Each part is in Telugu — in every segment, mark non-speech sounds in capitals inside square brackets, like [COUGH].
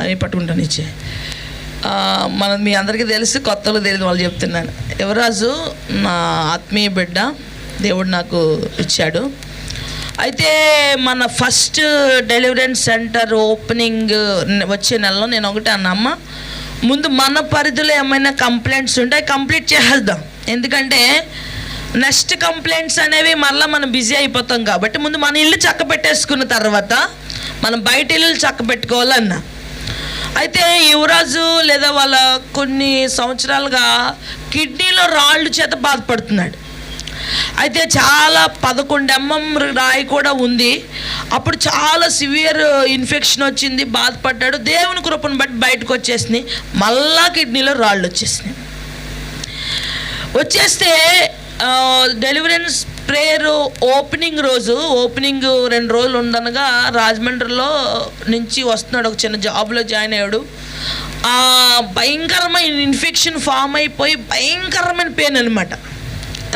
అని పట్టుకుంటాను ఇచ్చే. మనం మన మీ అందరికీ తెలుసు కొత్తలు తెలియదు వాళ్ళు చెప్తున్నాను యువరాజు నా ఆత్మీయ బిడ్డ దేవుడు నాకు ఇచ్చాడు. అయితే మన ఫస్ట్ డెలివరెన్స్ సెంటర్ ఓపెనింగ్ వచ్చే నెలలో నేను ఒకటి అన్నమ్మ ముందు మన పరిధిలో ఏమైనా కంప్లైంట్స్ ఉంటే కంప్లీట్ చేసేద్దాం. ఎందుకంటే నెక్స్ట్ కంప్లైంట్స్ అనేవి మళ్ళీ మనం బిజీ అయిపోతాం కాబట్టి ముందు మన ఇల్లు చక్క పెట్టేసుకున్న తర్వాత మనం బయట ఇల్లు చక్క పెట్టుకోవాలన్నా అయితే యువరాజు లేదా వాళ్ళ కొన్ని సంవత్సరాలుగా కిడ్నీలో రాళ్ళు చేత బాధపడుతున్నాడు. అయితే చాలా పదకొండు ఎంఎం రాయి కూడా ఉంది. అప్పుడు చాలా సివియర్ ఇన్ఫెక్షన్ వచ్చింది బాధపడ్డాడు. దేవుని కృపను బట్టి బయటకు వచ్చేసినాయి మళ్ళా కిడ్నీలో రాళ్ళు వచ్చేసినాయి. వచ్చేస్తే డెలివరెన్స్ ప్రేయర్ ఓపెనింగ్ రోజు ఓపెనింగ్ రెండు రోజులు ఉండనగా రాజమండ్రిలో నుంచి వస్తున్నాడు ఒక చిన్న జాబ్లో జాయిన్ అయ్యాడు. ఆ భయంకరమైన ఇన్ఫెక్షన్ ఫామ్ అయిపోయి భయంకరమైన పెయిన్ అనమాట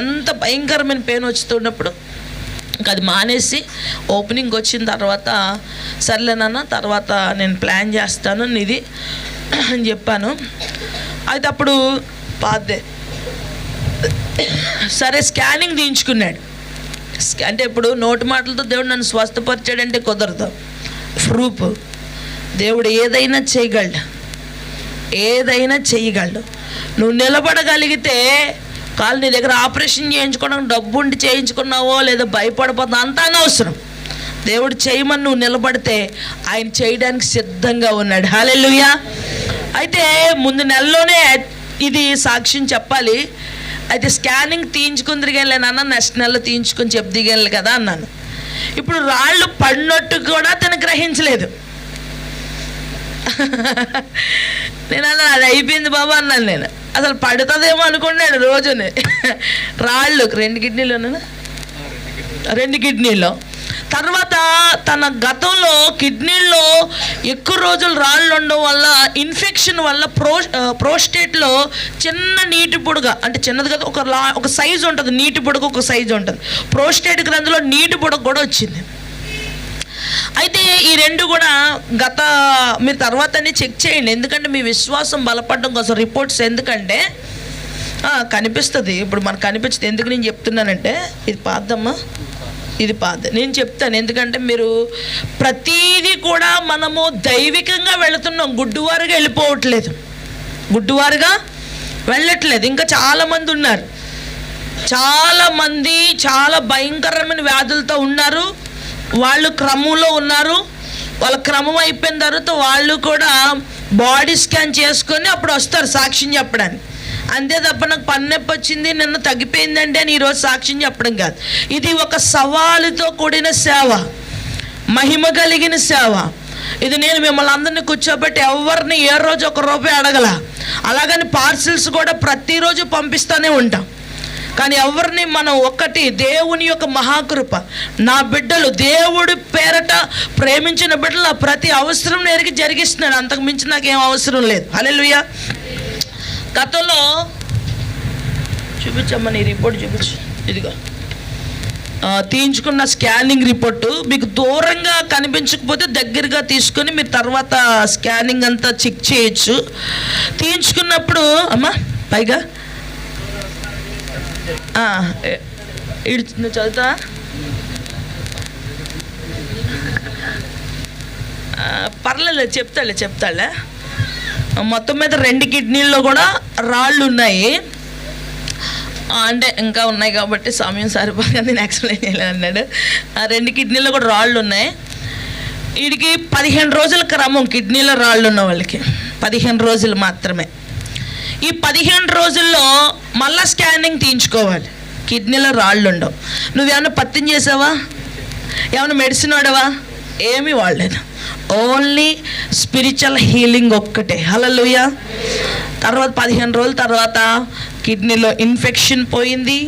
ఎంత భయంకరమైన పెయిన్ వచ్చుతున్నప్పుడు ఇంకా అది మానేసి ఓపెనింగ్ వచ్చిన తర్వాత సర్లేనన్న తర్వాత నేను ప్లాన్ చేస్తాను ఇది అని చెప్పాను. అయితే అప్పుడు పాదే సరే స్కానింగ్ తీయించుకున్నాడు. అంటే ఇప్పుడు నోటి మాటలతో దేవుడు నన్ను స్వస్థపరిచాడంటే కుదరదు. ప్రూఫ్ దేవుడు ఏదైనా చేయగలడు. ఏదైనా చేయగలడు. నువ్వు నిలబడగలిగితే కాలు నీ దగ్గర ఆపరేషన్ చేయించుకోవడం డబ్బు ఉండి చేయించుకున్నావో లేదా భయపడిపోతా అంతా అనవసరం. దేవుడు చేయమని నువ్వు నిలబడితే ఆయన చేయడానికి సిద్ధంగా ఉన్నాడు. హాలెలుయా అయితే ముందు నెలలోనే ఇది సాక్ష్యం చెప్పాలి. అయితే స్కానింగ్ తీయించుకుని నాన్న నెక్స్ట్ నెలలో తీయించుకొని చెప్దిగలి కదా అన్నాను. ఇప్పుడు రాళ్ళు పడినట్టు కూడా తను గ్రహించలేదు. నేను అన్నాను అది అయిపోయింది బాబా అన్నాను నేను. అసలు పడుతుందేమో అనుకున్నాడు రోజుని. రాళ్ళు రెండు కిడ్నీలోనే రెండు కిడ్నీలో. తర్వాత తన గతంలో కిడ్నీల్లో ఎక్కువ రోజులు రాళ్ళు ఉండడం వల్ల ఇన్ఫెక్షన్ వల్ల ప్రో ప్రోస్టేట్లో చిన్న నీటి పొడుగ అంటే చిన్నది కదా ఒక లా ఒక సైజు ఉంటుంది నీటి బుడగ ఒక సైజు ఉంటుంది. ప్రోస్టేట్ గ్రంథిలో నీటి పొడుగు కూడా వచ్చింది. అయితే ఈ రెండు కూడా గత మీరు తర్వాతనే చెక్ చేయండి. ఎందుకంటే మీ విశ్వాసం బలపడడం కోసం రిపోర్ట్స్ ఎందుకంటే కనిపిస్తుంది. ఇప్పుడు మనకు కనిపించింది. ఎందుకు నేను చెప్తున్నానంటే ఇది పాదమ్మా ఇది పాత. నేను చెప్తాను ఎందుకంటే మీరు ప్రతీది కూడా మనము దైవికంగా వెళుతున్నాం. గుడ్డువారుగా వెళ్ళిపోవట్లేదు. గుడ్డువారుగా వెళ్ళట్లేదు. ఇంకా చాలామంది ఉన్నారు. చాలామంది చాలా భయంకరమైన వ్యాధులతో ఉన్నారు. వాళ్ళు క్రమంలో ఉన్నారు. వాళ్ళ క్రమం అయిపోయిన తర్వాత వాళ్ళు కూడా బాడీ స్కాన్ చేసుకొని అప్పుడు వస్తారు సాక్ష్యం చెప్పడానికి. అంతే తప్ప నాకు పన్నెప్పి వచ్చింది నిన్న తగ్గిపోయిందండి అని ఈరోజు సాక్ష్యం చెప్పడం కాదు. ఇది ఒక సవాలుతో కూడిన సేవ మహిమ కలిగిన సేవ. ఇది నేను మిమ్మల్ని అందరిని కూర్చోబెట్టి ఎవరిని ఏ రోజు ఒక రూపాయి అడగల. అలాగని పార్సిల్స్ కూడా ప్రతిరోజు పంపిస్తూనే ఉంటాం. కానీ ఎవరిని మనం ఒక్కటి దేవుని యొక్క మహాకృప నా బిడ్డలు దేవుడి పేరట ప్రేమించిన బిడ్డలు ప్రతి అవసరం నేరికి జరిగిస్తున్నాడు అంతకు మించి నాకేం అవసరం లేదు. హల్లెలూయా. గతంలో చూపించమ్మా నీ రిపోర్ట్ చూపించు. ఇదిగో. తీయించుకున్న స్కానింగ్ రిపోర్టు మీకు దూరంగా కనిపించకపోతే దగ్గరగా తీసుకొని మీరు తర్వాత స్కానింగ్ అంతా చెక్ చేయొచ్చు. తీయించుకున్నప్పుడు అమ్మా పైగా. ఆ, నువ్వు చదువుతా పర్లేదు చెప్తాలే చెప్తాలే. మొత్తం మీద రెండు కిడ్నీల్లో కూడా రాళ్ళు ఉన్నాయి అంటే ఇంకా ఉన్నాయి కాబట్టి సమయం సరిపోక నేను ఎక్స్ప్లెయిన్ చేయలేదు అన్నాడు. ఆ రెండు కిడ్నీలో కూడా రాళ్ళు ఉన్నాయి వీడికి పదిహేను రోజుల క్రమం కిడ్నీలో రాళ్ళు ఉన్న వాళ్ళకి. పదిహేను రోజులు మాత్రమే. ఈ పదిహేను రోజుల్లో మళ్ళీ స్కానింగ్ తీయించుకోవాలి. కిడ్నీలో రాళ్ళు ఉండవు నువ్వేమన్నా పత్యం చేసావా? ఏమైనా మెడిసిన్ వాడవా? ఏమీ వాడలేదు. ఓన్లీ స్పిరిచువల్ హీలింగ్ ఒక్కటే. హలలుయ తర్వాత పదిహేను రోజుల తర్వాత కిడ్నీలో ఇన్ఫెక్షన్ పోయింది.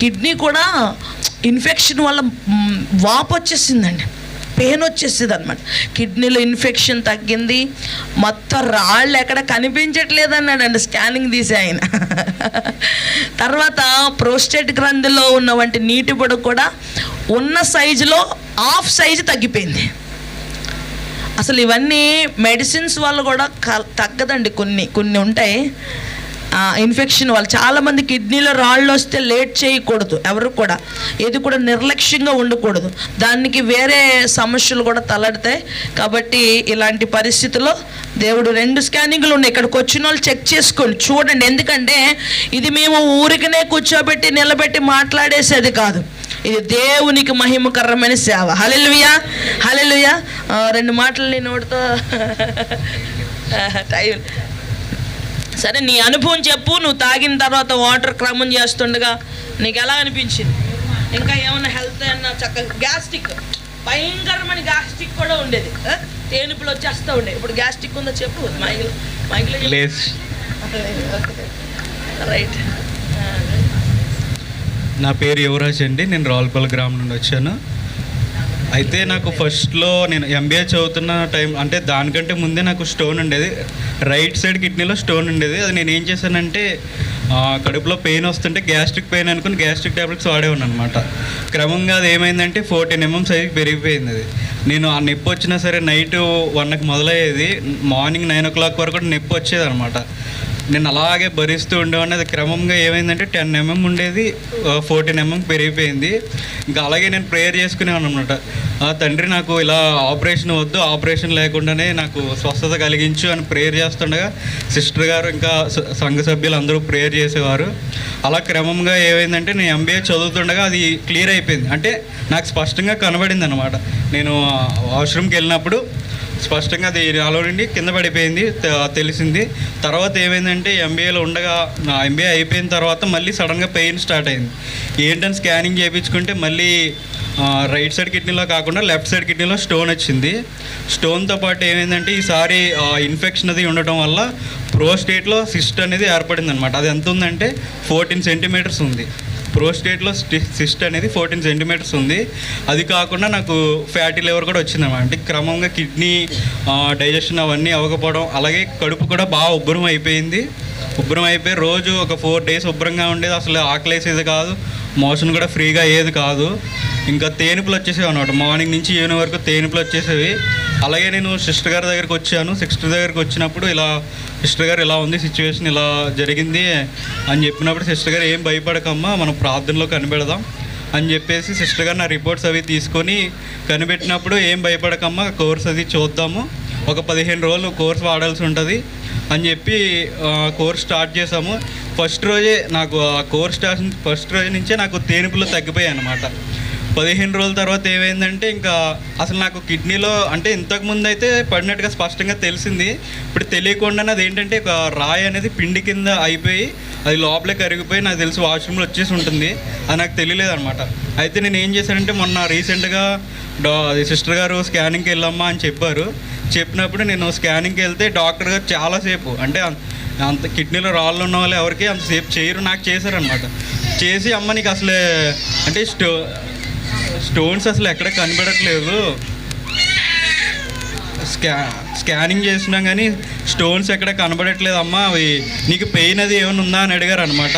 కిడ్నీ కూడా ఇన్ఫెక్షన్ వల్ల వాపు వచ్చేసిందండి. పెయిన్ వచ్చేసింది అనమాట కిడ్నీలో ఇన్ఫెక్షన్ తగ్గింది. మొత్తం రాళ్ళు ఎక్కడ కనిపించట్లేదు అన్నాడండి స్కానింగ్ తీసి ఆయన. తర్వాత ప్రోస్టేట్ గ్రంథిలో ఉన్న వంటి నీటి పొడ కూడా ఉన్న సైజులో హాఫ్ సైజు తగ్గిపోయింది. అసలు ఇవన్నీ మెడిసిన్స్ వల్ల కూడా క- తగ్గదండి కొన్ని కొన్ని ఉంటాయి. ఇన్ఫెక్షన్ వాళ్ళు. చాలామంది కిడ్నీలో రాళ్ళు వస్తే లేట్ చేయకూడదు ఎవరు కూడా. ఏది కూడా నిర్లక్ష్యంగా ఉండకూడదు. దానికి వేరే సమస్యలు కూడా తలడతాయి. కాబట్టి ఇలాంటి పరిస్థితుల్లో దేవుడు రెండు స్కానింగ్లు ఉన్నాయి. ఇక్కడికి వచ్చిన వాళ్ళు చెక్ చేసుకోండి చూడండి. ఎందుకంటే ఇది మేము ఊరికనే కూర్చోబెట్టి నిలబెట్టి మాట్లాడేసేది కాదు. ఇది దేవునికి మహిమకరమైన సేవ. హలెలుయా హలెలుయా రెండు మాటలు నేను నోటితో. [LAUGHS] టైం సరే నీ అనుభవం చెప్పు నువ్వు తాగిన తర్వాత వాటర్ క్రమం చేస్తుండగా నీకు ఎలా అనిపించింది? ఇంకా ఏమైనా హెల్త్ అన్న చక్కగా గ్యాస్ట్రిక్ భయంకరమైన గ్యాస్ట్రిక్ కూడా ఉండేది? తేనుపులు వచ్చేస్తూ ఉండే ఇప్పుడు గ్యాస్ట్రిక్ ఉందో చెప్పు? Michael Michael right. నా పేరు యువరాజ్ అండి. నేను రావులపల్లి గ్రామం నుండి వచ్చాను. అయితే నాకు ఫస్ట్లో నేను ఎంబీఏ చదువుతున్న టైం అంటే దానికంటే ముందే నాకు స్టోన్ ఉండేది. రైట్ సైడ్ కిడ్నీలో స్టోన్ ఉండేది. అది నేను ఏం చేశానంటే కడుపులో పెయిన్ వస్తుంటే గ్యాస్ట్రిక్ పెయిన్ అనుకుని గ్యాస్ట్రిక్ ట్యాబ్లెట్స్ వాడేవాను అనమాట క్రమంగా అది ఏమైందంటే ఫోర్టీన్ ఎంఎం సైజ్కి పెరిగిపోయింది అది. నేను ఆ నొప్పి వచ్చినా సరే నైట్ వన్కి మొదలయ్యేది. మార్నింగ్ నైన్ ఓ క్లాక్ వరకు కూడా నొప్పి వచ్చేది అనమాట నేను అలాగే భరిస్తూ ఉండేవాడిని. అది క్రమంగా ఏమైందంటే టెన్ ఎంఎం ఉండేది ఫోర్టీన్ ఎంఎం పెరిగిపోయింది. ఇంకా అలాగే నేను ప్రేయర్ చేసుకునేవాను అనమాట ఆ తండ్రి నాకు ఇలా ఆపరేషన్ వద్దు ఆపరేషన్ లేకుండానే నాకు స్వస్థత కలిగించు అని ప్రేయర్ చేస్తుండగా సిస్టర్ గారు ఇంకా సంఘ సభ్యులు అందరూ ప్రేయర్ చేసేవారు. అలా క్రమంగా ఏమైందంటే నేను ఎంబీఏ చదువుతుండగా అది క్లియర్ అయిపోయింది. అంటే నాకు స్పష్టంగా కనబడింది అనమాట నేను వాష్రూమ్కి వెళ్ళినప్పుడు స్పష్టంగా అది నాలో నుండి కింద పడిపోయింది తెలిసింది. తర్వాత ఏమైందంటే ఎంబీఏలో ఉండగా ఎంబీఏ అయిపోయిన తర్వాత మళ్ళీ సడన్గా పెయిన్ స్టార్ట్ అయింది. ఏంటని స్కానింగ్ చేయించుకుంటే మళ్ళీ రైట్ సైడ్ కిడ్నీలో కాకుండా లెఫ్ట్ సైడ్ కిడ్నీలో స్టోన్ వచ్చింది. స్టోన్తో పాటు ఏమైందంటే ఈసారి ఇన్ఫెక్షన్ అది ఉండటం వల్ల ప్రోస్టేట్లో సిస్ట్ అనేది ఏర్పడింది అనమాట అది ఎంత ఉందంటే ఫోర్టీన్ సెంటీమీటర్స్ ఉంది. ప్రోస్టేట్లో సిస్ట్ అనేది ఫోర్టీన్ సెంటీమీటర్స్ ఉంది. అది కాకుండా నాకు ఫ్యాటీ లివర్ కూడా వచ్చిందన్నమాట. అంటే క్రమంగా కిడ్నీ డైజెషన్ అవన్నీ అవ్వకపోవడం అలాగే కడుపు కూడా బాగా ఉబ్బరం అయిపోయింది. ఉబ్బరం అయిపోయి రోజు ఒక ఫోర్ డేస్ ఉబ్బరంగా ఉండేది. అసలు ఆకలేసేది కాదు. మోషన్ కూడా ఫ్రీగా అయ్యేది కాదు. ఇంకా తేనుపులు వచ్చేసేవి అనమాట మార్నింగ్ నుంచి ఈవినింగ్ వరకు తేనుపులు వచ్చేసేవి. అలాగే నేను సిస్టర్ గారి దగ్గరికి వచ్చాను. సిస్టర్ దగ్గరికి వచ్చినప్పుడు ఇలా సిస్టర్ గారు ఇలా ఉంది సిచ్యువేషన్ ఇలా జరిగింది అని చెప్పినప్పుడు సిస్టర్ గారు ఏం భయపడకమ్మా మనం ప్రార్థనలో కనిపెడదాం అని చెప్పేసి సిస్టర్ గారు నా రిపోర్ట్స్ అవి తీసుకొని కనిపెట్టినప్పుడు ఏం భయపడకమ్మా కోర్స్ అది చూద్దాము. ఒక పదిహేను రోజులు కోర్స్ వాడాల్సి ఉంటుంది అని చెప్పి కోర్స్ స్టార్ట్ చేసాము ఫస్ట్ రోజే నాకు ఆ కోర్స్ స్టార్ట్ ఫస్ట్ రోజు నుంచే నాకు తేనుపులు తగ్గిపోయాయి అనమాట పదిహేను రోజుల తర్వాత ఏమైందంటే ఇంకా అసలు నాకు కిడ్నీలో అంటే ఇంతకు ముందు అయితే పడినట్టుగా స్పష్టంగా తెలిసింది. ఇప్పుడు తెలియకుండానే అది ఏంటంటే ఒక రాయి అనేది పిండి కింద అయిపోయి అది లోపలే కరిగిపోయి నాకు తెలిసి వాష్రూమ్లో వచ్చేసి ఉంటుంది. అది నాకు తెలియలేదు అనమాట అయితే నేను ఏం చేశానంటే మొన్న రీసెంట్గా డా అది సిస్టర్ గారు స్కానింగ్కి వెళ్ళమ్మా అని చెప్పారు. చెప్పినప్పుడు నేను స్కానింగ్కి వెళ్తే డాక్టర్ గారు చాలాసేపు అంటే అంత కిడ్నీలో రాళ్ళు ఉన్న వాళ్ళు ఎవరికి అంతసేపు చేయరు నాకు చేశారనమాట చేసి అమ్మ నీకు అసలే అంటే స్టో స్టోన్స్ అసలు ఎక్కడ కనబడట్లేదు. స్కా స్కానింగ్ చేసినా కానీ స్టోన్స్ ఎక్కడ కనబడట్లేదు అమ్మా అవి నీకు పెయిన్ అది ఏమైనా ఉందా అని అడిగారు అనమాట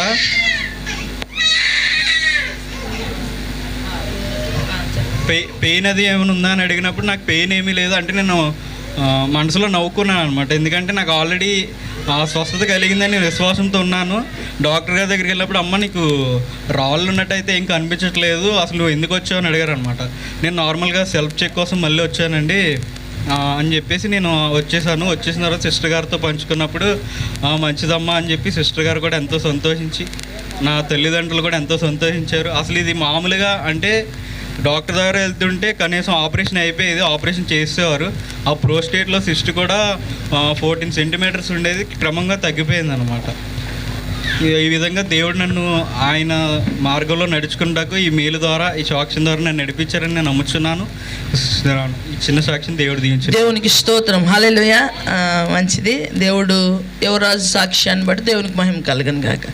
పెయిన్ అది ఏమైనా ఉందా అని అడిగినప్పుడు నాకు పెయిన్ ఏమీ లేదు. అంటే నేను మనసులో నవ్వుకున్నాను అనమాట ఎందుకంటే నాకు ఆల్రెడీ ఆ స్వస్థత కలిగిందని విశ్వాసంతో ఉన్నాను. డాక్టర్ గారి దగ్గరికి వెళ్ళినప్పుడు అమ్మ నీకు రాళ్ళు ఉన్నట్టయితే ఏం కనిపించట్లేదు. అసలు ఎందుకు వచ్చావు? అని అడిగారు అనమాట నేను నార్మల్గా సెల్ఫ్ చెక్ కోసం మళ్ళీ వచ్చానండి. అని చెప్పేసి నేను వచ్చేసాను. వచ్చేసిన తర్వాత సిస్టర్ గారితో పంచుకున్నప్పుడు మంచిదమ్మా అని చెప్పి సిస్టర్ గారు కూడా ఎంతో సంతోషించి నా తల్లిదండ్రులు కూడా ఎంతో సంతోషించారు. అసలు ఇది మామూలుగా అంటే డాక్టర్ దగ్గర వెళ్తుంటే కనీసం ఆపరేషన్ అయిపోయేది ఆపరేషన్ చేసేవారు. ఆ ప్రోస్టేట్లో సిస్ట్ కూడా ఫోర్టీన్ సెంటీమీటర్స్ ఉండేది క్రమంగా తగ్గిపోయింది అనమాట ఈ విధంగా దేవుడు నన్ను ఆయన మార్గంలో నడుచుకుంటాకు ఈ మేలు ద్వారా ఈ సాక్ష్యం ద్వారా నన్ను నడిపించారని నేను నమ్ముచున్నాను. ఈ చిన్న సాక్ష్యం దేవుడు దీవించారు దేవునికి స్తోత్రం. హాలేలుయ మంచిది. దేవుడు యువరాజు సాక్ష్యాన్ని బట్టి దేవునికి మహిమ కలగను గాక.